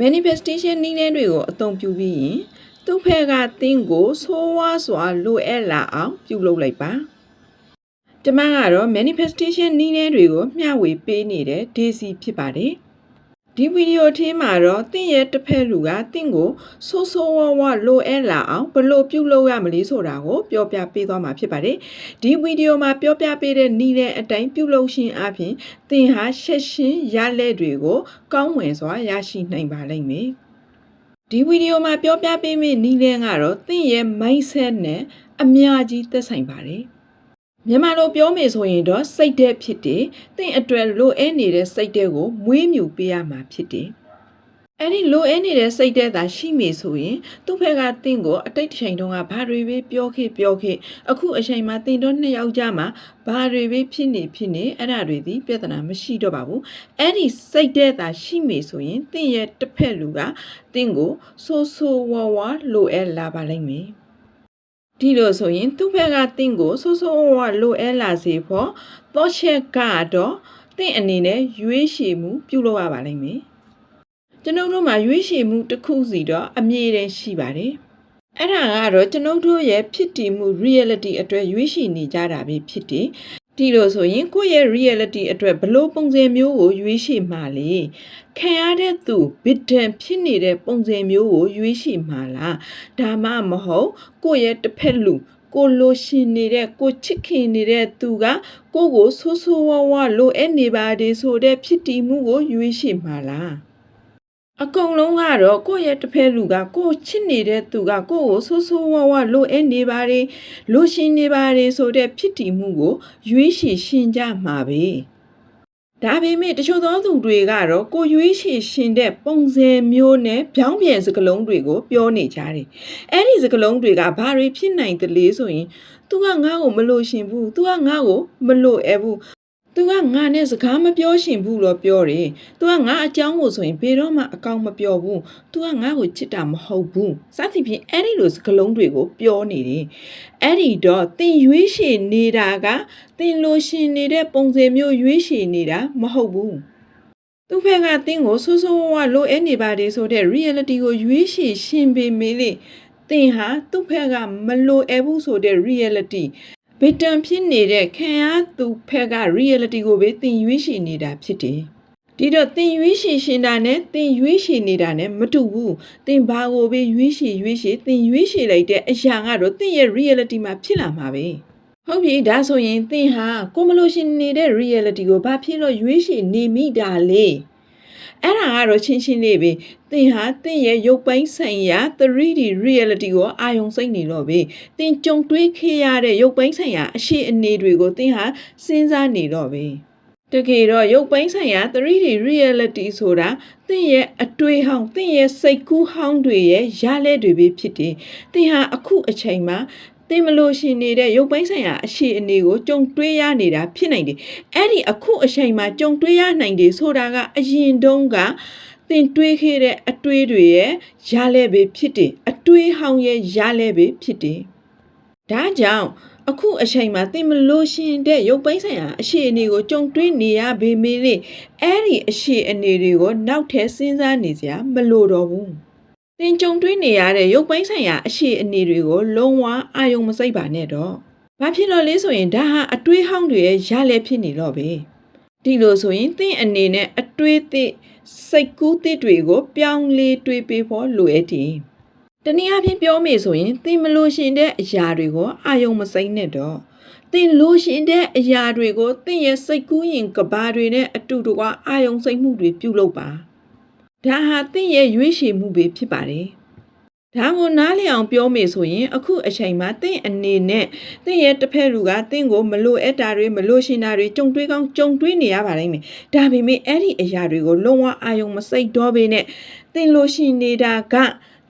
manifestation နည်းလမ်းတွေကိုအသုံးပြုပြီးရင်သူ့ဖက်ကတင်းကိုဆိုးဝါးစွာလိုအပ်လာအောင်ပြုလုပ်လိုက်ပါကျမကတော့ manifestation နည်းလမ်းတွေကိုမျှဝေပေးနေတဲ့ Daisy ဖြစ်ပါတယ် ဒီဗီဒီယိုထင်းမှာတော့တင့်ရဲ့တစ်ဖက်လူကတင့်ကိုဆိုးဆိုးဝါးဝါလိုအပ်လာအောင်ဘယ်လို့ပြုလုပ်ရမလဲဆိုတာကိုပြောပြပေးသွားမှာဖြစ်ပါတယ်ဒီဗီဒီယိုမှာပြောပြပေးတဲ့နည်းနဲ့အတိုင်းပြုလုပ်ခြင်းအပြင်တင်ဟာရှက်ရှင်းရလက်တွေကို ကောင်းမွန်စွာရရှိနိုင်ပါလိမ့်မယ်ဒီဗီဒီယိုမှာပြောပြပေးမယ့်နည်းလမ်းကတော့တင့်ရဲ့ mindset နဲ့အများကြီးသက်ဆိုင်ပါတယ် မြန်မာလိုပြောမယ်ဆိုရင်တော့စိတ်တဲ့ဖြစ်တယ်။တင့်အတွက်လိုအပ်နေတဲ့စိတ်တဲ့ကိုမွေးမြူပေးရမှာဖြစ်တယ်။အဲ့ဒီလိုအပ်နေတဲ့စိတ်တဲ့သာရှိမေဆိုရင်သူ့ဖက်ကတင့်ကိုအတိတ်တစ်ချိန်တုန်းကဘာတွေပဲပြောခဲ့ပြောခဲ့အခုအချိန်မှာတင်တော့နှစ်ယောက်ကြမှာဘာတွေပဲဖြစ်နေဖြစ်နေအဲ့ဒါတွေဒီပြဿနာမရှိတော့ပါဘူး။အဲ့ဒီစိတ်တဲ့သာရှိမေဆိုရင်တင့်ရဲ့တစ်ဖက်လူကတင့်ကိုဆိုးဆိုးဝါးဝါလိုအပ်လာပါလိမ့်မယ်။ ဒီလိုဆိုရင်သူ့ဘက်ကတင့်ကိုဆိုးဆိုးဝါးဝါလိုအပ်လာစေဖို့သောချက်ကတော့တင့်အနေနဲ့ရွေးချယ်မှုပြုလုပ်ရပါလိမ့်မယ်ကျွန်ုပ်တို့မှာရွေးချယ်မှုတစ်ခုစီတော့အမြဲတမ်းရှိပါတယ်အဲ့ဒါကတော့ကျွန်ုပ်တို့ရဲ့ဖြစ်တည်မှု reality အတွက်ရွေးချယ်နေကြတာပဲဖြစ်တယ် ဒီလိုဆိုရင်ကိုယ့်ရဲ့ reality အတွက်ဘလို့ပုံစံမျိုးကိုရွေးချယ်မှာလဲခံရတဲ့သူ bidden ဖြစ်နေတဲ့ပုံစံမျိုးကိုရွေးချယ်မှာလားဒါမှမဟုတ်ကိုယ့်ရဲ့တစ်ဖက်လူကိုလိုရှင်နေတဲ့ကိုချစ်ခင်နေတဲ့သူကကိုကိုဆိုးဆိုးဝါးဝါလိုအပ်နေပါတယ်ဆိုတဲ့ဖြစ်တည်မှုကိုရွေးချယ်မှာလား အကုန်လုံးကတော့ကိုယ့်ရဲ့တစ်ဖက်လူကကိုချစ်နေတဲ့သူကကိုယ့်ကိုဆိုးဆိုးဝါးဝါလိုအပ်နေပါတယ်လိုရှင်နေပါတယ်ဆိုတဲ့ဖြစ်တည်မှုကိုရွေးချယ်ရှင်ကြမှာပဲဒါပေမဲ့တချို့သောသူတွေကတော့ကိုရွေးချယ်ရှင်တဲ့ပုံစံမျိုးနဲ့ပြောင်းပြန်စကလုံးတွေကိုပြောနေကြတယ်အဲ့ဒီစကလုံးတွေကဘာတွေဖြစ်နိုင်တယ်လဲဆိုရင် तू ကငါ့ကိုမလို့ရှင်ဘူး तू ကငါ့ကိုမလို့အဲဘူး သူကငါနဲ့စကားမပြောရှင်ဘူးလို့ပြောတယ်။ तू ကငါအကြောင်းကိုဆိုရင်ဘယ်တော့မှအကောင်မပြောဘူး။ तू ကငါ့ကိုချစ်တာမဟုတ်ဘူး။စသဖြင့်အဲ့ဒီလိုစကားလုံးတွေကိုပြောနေတယ်။အဲ့ဒီတော့တင်ရွေးရှင်နေတာကတင်လိုရှင်နေတဲ့ပုံစံမျိုးရွေးရှင်နေတာမဟုတ်ဘူး။သူဖက်ကတင်းကိုဆိုးဆိုးဝါးဝါလိုအပ်နေပါတယ်ဆိုတဲ့ reality ကိုရွေးရှည်ရှင်းပေးမေးလေတင်ဟာသူ့ဖက်ကမလိုအပ်ဘူးဆိုတဲ့ reality ဗီတန်ဖြစ်နေတဲ့ခံရသူဖက်က reality ကိုပဲတင်ရွေးရှည်နေတာဖြစ်တယ်ဒီတော့တင်ရွေးရှည်ရှင်တာနဲ့တင်ရွေးရှည်နေတာနဲ့မတူဘူးတင်ဘာကိုပဲရွေးရှည်ရွေးရှည်တင်ရွေးရှည်လိုက်တဲ့အရာကတော့တင်ရဲ့ reality မှာဖြစ်လာမှာပဲဟုတ်ပြီဒါဆိုရင်တင်ဟာကိုမလို့ရှင်နေတဲ့ reality ကိုဘာဖြစ်လို့ရွေးရှည်နေမိတာလဲ အဲ့ဒါကတော့ချင်းချင်းလေးပဲသင်ဟာသင်ရဲ့ရုပ်ပိုင်းဆိုင်ရာ 3D reality ကိုအာယုံစိတ်နေတော့ပဲသင်ကြုံတွေ့ခဲ့ရတဲ့ရုပ်ပိုင်းဆိုင်ရာအရှိအနေတွေကိုသင်ဟာစဉ်းစားနေတော့ပဲတကယ်တော့ရုပ်ပိုင်းဆိုင်ရာ 3D reality ဆိုတာသင်ရဲ့အတွေ့ဟောင်းသင်ရဲ့စိတ်ကူးဟောင်းတွေရဲ့ရလဲတွေပဲဖြစ်တယ်။သင်ဟာအခုအချိန်မှာ သင်မလို့ရှင်နေတဲ့ရုပ်ပိုင်းဆိုင်ရာအရှိအနေကိုကြုံတွေ့ရနေတာဖြစ်နိုင်တယ်။အဲ့ဒီအခုအချိန်မှာကြုံတွေ့ရနိုင်တယ်ဆိုတာကအရင်တုန်းကသင်တွေးခဲ့တဲ့အတွေးတွေရဲ့ရလဲပဲဖြစ်တယ်။အတွေးဟောင်းရဲ့ရလဲပဲဖြစ်တယ်။ဒါကြောင့်အခုအချိန်မှာသင်မလို့ရှင်တဲ့ရုပ်ပိုင်းဆိုင်ရာအရှိအနေကိုကြုံတွေ့နေရပေမယ့်လေအဲ့ဒီအရှိအနေတွေကိုနောက်ထပ်စဉ်းစားနေစရာမလိုတော့ဘူး သင်ကြုံတွေ့နေရတဲ့ရုပ်ပိုင်းဆိုင်ရာအရှိအနေတွေကိုလုံးဝအာယုံမစိတ်ပါနဲ့တော့ဘာဖြစ်လို့လဲဆိုရင်ဒါဟာအတွေးဟောင်းတွေရဲ့ရလဲဖြစ်နေတော့ပဲဒီလိုဆိုရင်သင်အနေနဲ့အတွေးသစ်စိတ်ကူးသစ်တွေကိုပြောင်းလဲတွေးပေးဖို့လိုအပ်တယ်တနည်းအားဖြင့်ပြောမယ်ဆိုရင်သင်မလို့ရှင်တဲ့အရာတွေကိုအာယုံမစိမ့်နဲ့တော့သင်လို့ရှင်တဲ့အရာတွေကိုသင်ရဲ့စိတ်ကူးရင်ကဘာတွေနဲ့အတူတကွအာယုံစိမ့်မှုတွေပြုလုပ်ပါ ဒါဟာသင်ရဲ့ရွေးချယ်မှုပဲဖြစ်ပါတယ်ဒါကိုနားလည်အောင်ပြောမယ်ဆိုရင်အခုအချိန်မှာသင်အနေနဲ့သင်ရဲ့တစ်ဖက်လူကသင်ကိုမလိုအပ်တာတွေမလိုရှင်တာတွေကြုံတွေးကောင်းကြုံတွေးနေရပါလိမ့်မယ်။ဒါပေမဲ့အဲ့ဒီအရာတွေကိုလုံးဝအာယုံမစိတ်တော့ဘဲနဲ့သင်လိုရှင်နေတာက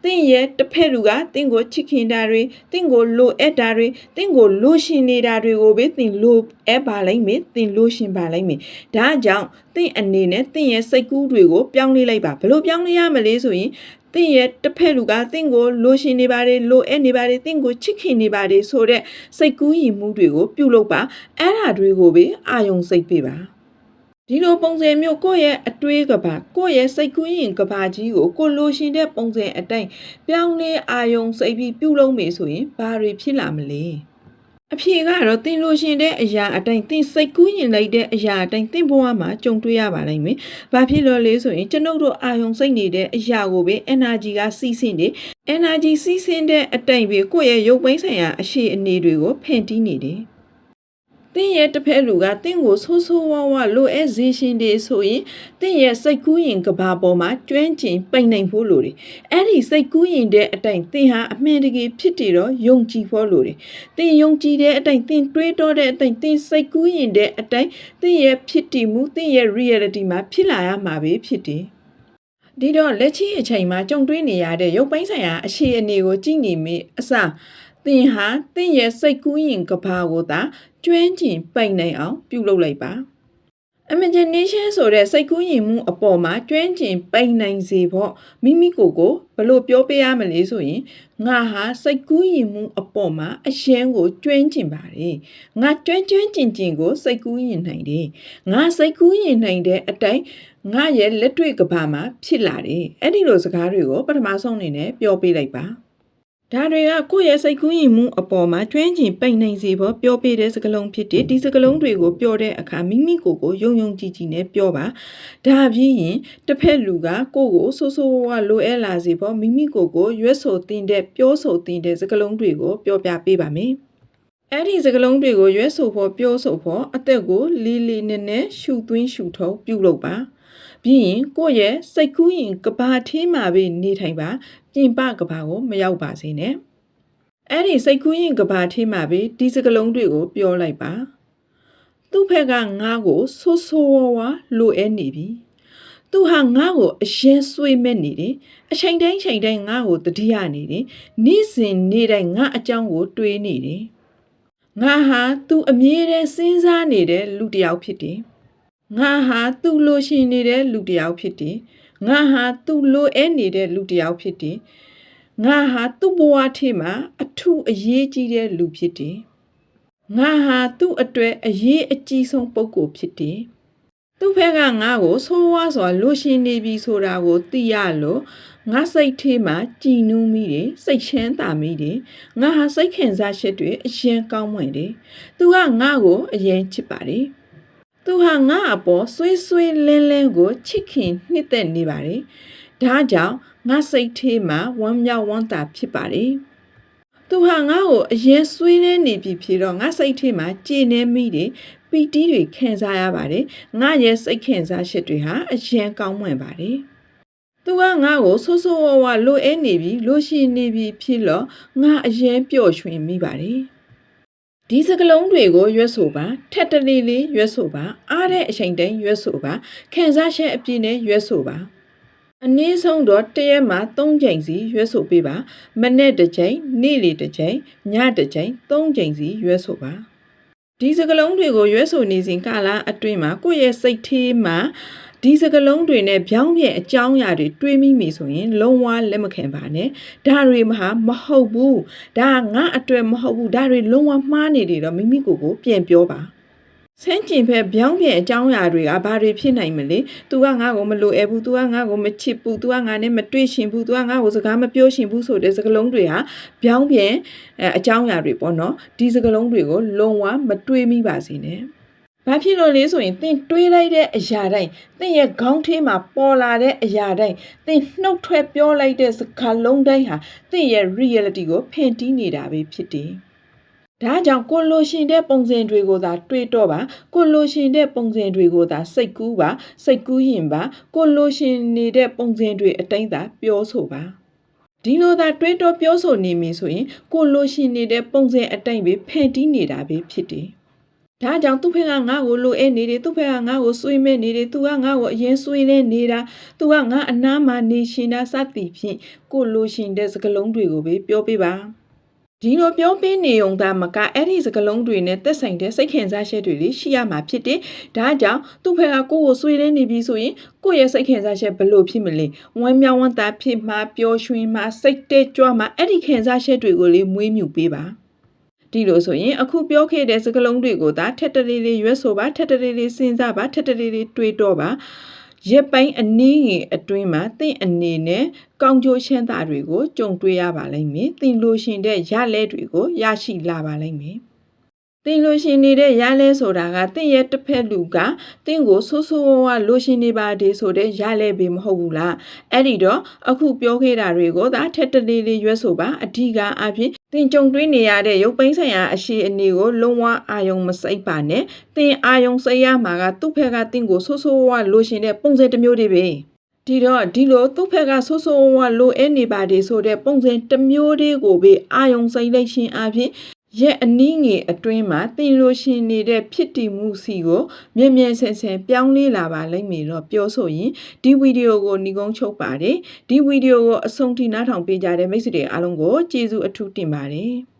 သင်ရဲ့တစ်ဖက်လူကသင်ကိုချစ်ခင်တာတွေသင်ကိုလိုအပ်တာတွေသင်ကိုလိုရှင်နေတာတွေကိုပဲသင်လိုအပ်ပါလိမ့်မယ်သင်လိုရှင်ပါလိမ့်မယ်ဒါကြောင့်သင်အနေနဲ့သင်ရဲ့စိတ်ကူးတွေကိုပြောင်းလဲလိုက်ပါဘယ်လိုပြောင်းလဲရမလဲဆိုရင်သင်ရဲ့တစ်ဖက်လူကသင်ကိုလိုရှင်နေပါတယ်လိုအပ်နေပါတယ်သင်ကိုချစ်ခင်နေပါတယ်ဆိုတဲ့စိတ်ကူးယဉ်မှုတွေကိုပြုလုပ်ပါအဲ့ဓာတွေကိုပဲအာယုံစိတ်ပေးပါ ဒီလိုပုံစံမျိုးကိုယ့်ရဲ့အတွေးကဘာကိုယ့်ရဲ့စိတ်ကူးရင်ကဘာကြီးကိုကိုလိုရှင်တဲ့ပုံစံအတိုင်းပြောင်းလဲအာယုံစိတ်ပြီးပြုလုပ်မေဆိုရင်ဘာတွေဖြစ်လာမလဲအဖြေကတော့တင်လိုရှင်တဲ့အရာအတိုင်းတင်စိတ်ကူးရင်လိုက်တဲ့အရာအတိုင်းတင်ဘဝမှာကြုံတွေ့ရပါလိမ့်မယ်။ဘာဖြစ်လို့လဲဆိုရင်ကျွန်ုပ်တို့အာယုံစိတ်နေတဲ့အရာကိုပဲ energy ကစီးဆင်းတယ်။ energy စီးဆင်းတဲ့အတိုင်းပဲကိုယ့်ရဲ့ရုပ်ပိုင်းဆိုင်ရာအရှိအနေတွေကိုဖန်တီးနေတယ်။ တင်းရဲ့တစ်ဖက်လူကတင်းကိုဆိုးဆိုးဝါးဝါလိုအပ်စေရှင်တွေဆိုရင်တင်းရဲ့စိတ်ကူးရင်ကဘာပေါ်မှာကျွမ်းကျင်ပိန်နိုင်ဖို့လိုတယ်အဲ့ဒီစိတ်ကူးရင်တဲ့အတိုင်းတင်းဟာအမှန်တကယ်ဖြစ်တည်တော့ယုံကြည်ဖို့လိုတယ်တင်းယုံကြည်တဲ့အတိုင်းတင်းတွေးတော့တဲ့အတိုင်းတင်းစိတ်ကူးရင်တဲ့အတိုင်းတင်းရဲ့ဖြစ်တည်မှုတင်းရဲ့ reality မှာဖြစ်လာရမှာပဲဖြစ်တယ်ဒီတော့လက်ရှိအချိန်မှာကြုံတွေ့နေရတဲ့ရုပ်ပိုင်းဆိုင်ရာအခြေအနေကိုကြည့်နေမိအစား သင်ဟာသင်ရဲ့စိတ်ကူးရင်ကဘာကိုသာကျွမ်းကျင်ပိန်နိုင်အောင်ပြုလုပ်လိုက်ပါ imagination ဆိုတဲ့စိတ်ကူးရင်မှုအပေါ်မှာကျွမ်းကျင်ပိန်နိုင်စေဖို့မိမိကိုယ်ကိုဘလို့ပြောပြရမလဲဆိုရင်ငါဟာစိတ်ကူးရင်မှုအပေါ်မှာအရှင်းကိုကျွမ်းကျင်ပါတယ်ငါကျွမ်းကျွမ်းကျင်ကျင်ကိုစိတ်ကူးရင်နိုင်တယ်ငါစိတ်ကူးရင်နိုင်တဲ့အတိုင်းငါရဲ့လက်တွေ့ကဘာမှာဖြစ်လာတယ်အဲ့ဒီလိုစကားတွေကိုပထမဆုံးအနေနဲ့ပြောပြလိုက်ပါ ဒါတွေကကိုယ့်ရဲ့စိတ်ကူးရင်မှုအပေါ်မှာကျွမ်းကျင်ပိတ်နိုင်စေဖို့ပြောပြတဲ့စကားလုံးဖြစ်တဲ့ဒီစကားလုံးတွေကိုပြောတဲ့အခါမိမိကိုယ်ကိုယုံယုံကြည်ကြည်နဲ့ပြောပါဒါဖြစ်ရင်တစ်ဖက်လူကကိုယ့်ကိုဆိုးဆိုးဝါးဝါလိုအပ်လာစေဖို့မိမိကိုယ်ကိုရွက်ဆိုတင်တဲ့ပြောဆိုတင်တဲ့စကားလုံးတွေကိုပြောပြပေးပါမယ်အဲ့ဒီစကလုံးတွေကိုရွဲဆိုဖို့ပြောဆိုဖို့အသက်ကိုလီလီနက်နက်ရှူသွင်းရှူထုတ်ပြုလုပ်ပါ ပြီးရင်ကိုယ့်ရဲ့စိတ်ကူးရင်ကဘာထင်းမှာပဲနေထိုင်ပါပြင်ပကဘာကိုမရောက်ပါစေနဲ့အဲ့ဒီစိတ်ကူးရင်ကဘာထင်းမှာပဲဒီစကလုံးတွေကိုပြောလိုက်ပါသူ့ဖက်ကငါ့ကိုဆိုးဆိုးဝါးဝါလိုအပ်နေပြီသူဟာငါ့ကိုအရင်ဆွေးမဲ့နေတယ်အချိန်တိုင်းချိန်တိုင်းငါ့ကိုတတိယနေတယ်နေ့စဉ်နေ့တိုင်းငါအကြောင်းကို တွေးနေတယ်ငါဟာသူအမြဲတမ်းစဉ်းစားနေတဲ့လူတစ်ယောက်ဖြစ်တယ် ငါဟာသူ့လိုရှင်နေတဲ့လူတစ်ယောက်ဖြစ်တယ်ငါဟာသူ့လိုအဲနေတဲ့လူတစ်ယောက်ဖြစ်တယ်ငါဟာသူ့ဘဝထဲမှာအထူးအရေးကြီးတဲ့လူဖြစ်တယ်ငါဟာသူ့အတွက်အရေးအကြီးဆုံးပုဂ္ဂိုလ်ဖြစ်တယ်သူ့ဖက်ကငါ့ကိုဆိုးဝါးစွာလိုရှင်နေပြီဆိုတာကိုသိရလို့ငါစိတ်ထဲမှာကြည်နူးမိတယ်စိတ်ချမ်းသာမိတယ်ငါဟာစိတ်ခံစားချက်တွေအရင်ကောင်းမွန်တယ်သူကငါ့ကိုအရင်ချစ်ပါတယ် သူဟာငါအပေါ်ဆွေးဆွေးလင်းလင်းကိုချစ်ခင်နှစ်သက်နေပါတယ်ဒါကြောင့်ငါစိတ်ထဲမှာဝမ်းမြောက်ဝမ်းသာဖြစ်ပါတယ်သူဟာငါ့ကိုအရင်ဆွေးနေနေပြီဖြစ်တော့ငါစိတ်ထဲမှာကြည်နေမိတယ်ပီတီတွေခံစားရပါတယ်ငါရဲ့စိတ်ခံစားချက်တွေဟာအရင်ကောင်းမွန်ပါတယ်သူကငါ့ကိုဆိုးဆိုးဝါးဝါလိုအဲနေပြီလိုရှင်နေပြီဖြစ်တော့ငါအရင်ပျော့ရွှင်မိပါတယ် ဒီစကလုံးတွေကိုရွတ်ဆိုပါထက်တလေးလေးရွတ်ဆိုပါ အားတဲ့အချိန်တိုင်းရွတ်ဆိုပါခံစားချက်အပြည့်နဲ့ရွတ်ဆိုပါအနည်းဆုံးတော့တရက်မှာ3ချိန်စီရွတ်ဆိုပေးပါမနေ့တစ်ချိန်နေ့လေတစ်ချိန်ညတစ်ချိန်3ချိန်စီရွတ်ဆိုပါဒီစကလုံးတွေကိုရွဲဆိုနေစဉ်ကာလအတွင်းမှာကိုယ့်ရဲ့စိတ်ထဲမှာ ဒီစကလုံးတွေနဲ့ပြောင်းပြန်အကြောင်းအရာတွေတွေးမိမိဆိုရင်လုံးဝလက်မခံပါနဲ့ဒါတွေမဟာမဟုတ်ဘူးဒါငါအတွက်မဟုတ်ဘူးဒါတွေလုံးဝမှားနေတယ်တော့မိမိကိုယ်ကိုပြန်ပြောပါဆန်းကျင်ဖက်ပြောင်းပြန်အကြောင်းအရာတွေကဘာတွေဖြစ်နိုင်မလဲ။ तू ကငါ့ကိုမလိုအပ်ဘူး။ तू ကငါ့ကိုမချစ်ဘူး။ तू ကငါနဲ့မတွေ့ရှင်ဘူး။ तू ကငါ့ကိုစကားမပြောရှင်ဘူးဆိုတဲ့စကားလုံးတွေဟာပြောင်းပြန်အကြောင်းအရာတွေပေါ့နော်။ဒီစကားလုံးတွေကိုလုံးဝမတွေးမိပါစေနဲ့။ ဘာဖြစ်လို့လဲဆိုရင်သင်တွေးလိုက်တဲ့အရာတိုင်းသင်ရဲ့ခေါင်းထဲမှာပေါ်လာတဲ့အရာတိုင်းသင်နှုတ်ထွက်ပြောလိုက်တဲ့စကားလုံးတိုင်းဟာသင်ရဲ့ reality ကိုဖန်တီးနေတာပဲဖြစ်တယ်။ဒါကြောင့်ကိုလိုရှင်တဲ့ပုံစံတွေကိုသာတွေးတော့ပါကိုလိုရှင်တဲ့ပုံစံတွေကိုသာစိတ်ကူးပါစိတ်ကူးရင်ပါကိုလိုရှင်နေတဲ့ပုံစံတွေအတိုင်းသာပြောဆိုပါဒီလိုသာတွေးတော့ပြောဆိုနေမည်ဆိုရင်ကိုလိုရှင်နေတဲ့ပုံစံအတိုင်းပဲဖန်တီးနေတာပဲဖြစ်တယ် ဒါကြောင့်သူ့ဖက်ကငါ့ကိုလိုအပ်နေတယ်သူ့ဖက်ကငါ့ကိုဆွေးမဲ့နေတယ်သူကငါ့ကိုအရင်ဆွေးနေနေတာသူကငါအနားမှာနေရှင်တာစသည်ဖြင့်ကိုလိုရှင်တဲ့စကလုံးတွေကိုပဲပြောပြပါဒီလိုပြောပြနေုံသားမကအဲ့ဒီစကလုံးတွေနဲ့သက်ဆိုင်တဲ့စိတ်ခံစားချက်တွေလေးရှိရမှာဖြစ်တယ်။ဒါကြောင့်သူ့ဖက်ကကိုယ့်ကိုဆွေးနေနေပြီဆိုရင်ကိုယ့်ရဲ့စိတ်ခံစားချက်ဘလို့ဖြစ်မလဲ။ဝမ်းမြောက်ဝမ်းသာဖြစ်မှပျော်ရွှင်မှစိတ်တဲကြွမှအဲ့ဒီခံစားချက်တွေကိုလေးမွေးမြူပေးပါ။ ဒီဒီလိုဆိုရင်အခုပြောခဲ့တဲ့စကားလုံးတွေကိုသာထက်တလေးလေးရွတ်ဆိုပါထက်တလေးလေးစဉ်းစားပါထက်တလေးလေးတွေးတော့ပါရက်ပိုင်းအနည်းငယ်အတွင်းမှာသင်အနေနဲ့ကောင်းကျိုးချမ်းသာတွေကိုကြုံတွေ့ရပါလိမ့်မယ်သင်လိုရှင်တဲ့ရလဲတွေကိုရရှိလာပါလိမ့်မယ်တင်လို့ရှင်နေတဲ့ရလဲဆိုတာကတင့်ရဲ့တစ်ဖက်လူကတင့်ကိုဆိုးဆိုးဝါးဝါလို့ရှင်နေပါတယ်ဆိုတဲ့ရလဲပဲမဟုတ်ဘူးလားအဲ့ဒီတော့အခုပြောခဲ့တာတွေကိုဒါထက်တလေးလေးရွက်ဆိုပါအဓိကအဖြစ် တင်ကြုံတွေ့နေရတဲ့ရုပ်ပိန်းဆိုင်ရာအရှိအနေကိုလုံးဝအာယုံမစိတ်ပါနဲ့တင်အာယုံစိတ်ရမှာကသူ့ဖက်ကတင့်ကိုဆိုးဆိုးဝါးဝါလို့ရှင်တဲ့ပုံစံတစ်မျိုးတွေပဲဒီတော့ဒီလိုသူ့ဖက်ကဆိုးဆိုးဝါးဝါလိုအဲနေပါတယ်ဆိုတဲ့ပုံစံတစ်မျိုးလေးကိုပဲအာယုံစိတ်လိုက်ရှင်အဖြစ် ရဲ့အနည်းငယ်အတွင်းမှာတင်လို့ရှင်နေတဲ့ဖြစ်တည်မှုစီကိုမြဲမြဲဆန်ဆန်ပြောင်းလဲလာပါလိမ့်မယ်တော့ပြောဆိုရင်ဒီဗီဒီယိုကိုညီကုန်းချုပ်ပါတယ်ဒီဗီဒီယိုကိုအဆုံးထိနားထောင်ပေးကြတဲ့မိတ်ဆွေတွေအားလုံးကိုကျေးဇူးအထူးတင်ပါတယ်